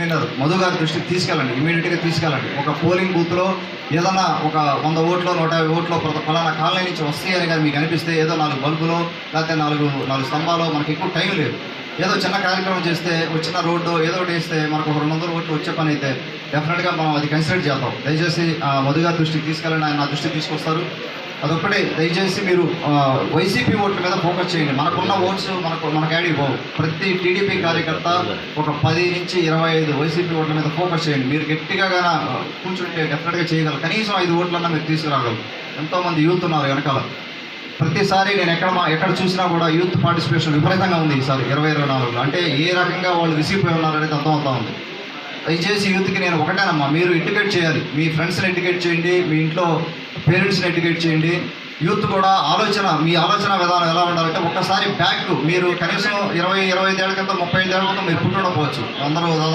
Convener Madhu గారి దృష్టికి తీసుకెళ్ళండి ఇమీడియట్గా తీసుకెళ్ళండి. ఒక పోలింగ్ బూత్లో ఏదన్నా ఒక వంద ఓట్లో నూట యాభై ఓట్లో ఫలానా కాలనీ నుంచి వస్తాయని కానీ మీకు అనిపిస్తే ఏదో నాలుగు బల్బులో లేకపోతే నాలుగు నాలుగు స్తంభాలు మనకి ఎక్కువ టైం లేదు. ఏదో చిన్న కార్యక్రమం చేస్తే వచ్చిన రోడ్డు ఏదో ఒకటి వేస్తే మనకు ఒక రెండు వందల ఓట్లు వచ్చే పని అయితే డెఫినెట్గా మనం అది కన్సిడర్ చేద్దాం. దయచేసి మధుగారి మధు గారి దృష్టికి తీసుకెళ్ళండి ఆయన నా దృష్టికి తీసుకొస్తారు. అదొక్కటే. దయచేసి మీరు వైసీపీ ఓట్ల మీద ఫోకస్ చేయండి. మనకున్న ఓట్స్ మనకు మనకు యాడ్ పోవు ప్రతి టీడీపీ కార్యకర్త ఒక పది నుంచి ఇరవై ఐదు వైసీపీ ఓట్ల మీద ఫోకస్ చేయండి. మీరు గట్టిగా కానీ కూర్చుంటే డెఫినెట్గా చేయగలరు. కనీసం ఐదు ఓట్లన్నా మీరు తీసుకురాగలరు. ఎంతోమంది యూత్ ఉన్నారు వెనకాల. ప్రతిసారి నేను ఎక్కడ మా ఎక్కడ చూసినా కూడా యూత్ పార్టిసిపేషన్ విపరీతంగా ఉంది ఈసారి. ఇరవై ఇరవై నాలుగులో. అంటే ఏ రకంగా వాళ్ళు విసిగిపోయి అయి ఉన్నారనేది అర్థమవుతా ఉంది. దయచేసి యూత్కి నేను ఒకటేనమ్మా. మీరు ఇండికేట్ చేయాలి. మీ ఫ్రెండ్స్ని ఇండికేట్ చేయండి. మీ ఇంట్లో పేరెంట్స్ని ఎడ్యుకేట్ చేయండి. యూత్ కూడా ఆలోచన మీ ఆలోచన విధానం ఎలా ఉండాలంటే ఒక్కసారి బ్యాక్ మీరు కనీసం ఇరవై ఇరవై ఐదేళ్ళ క్రితం ముప్పై ఐదేళ్ళ క్రితం మీరు పుట్టుండకపోవచ్చు అందరూ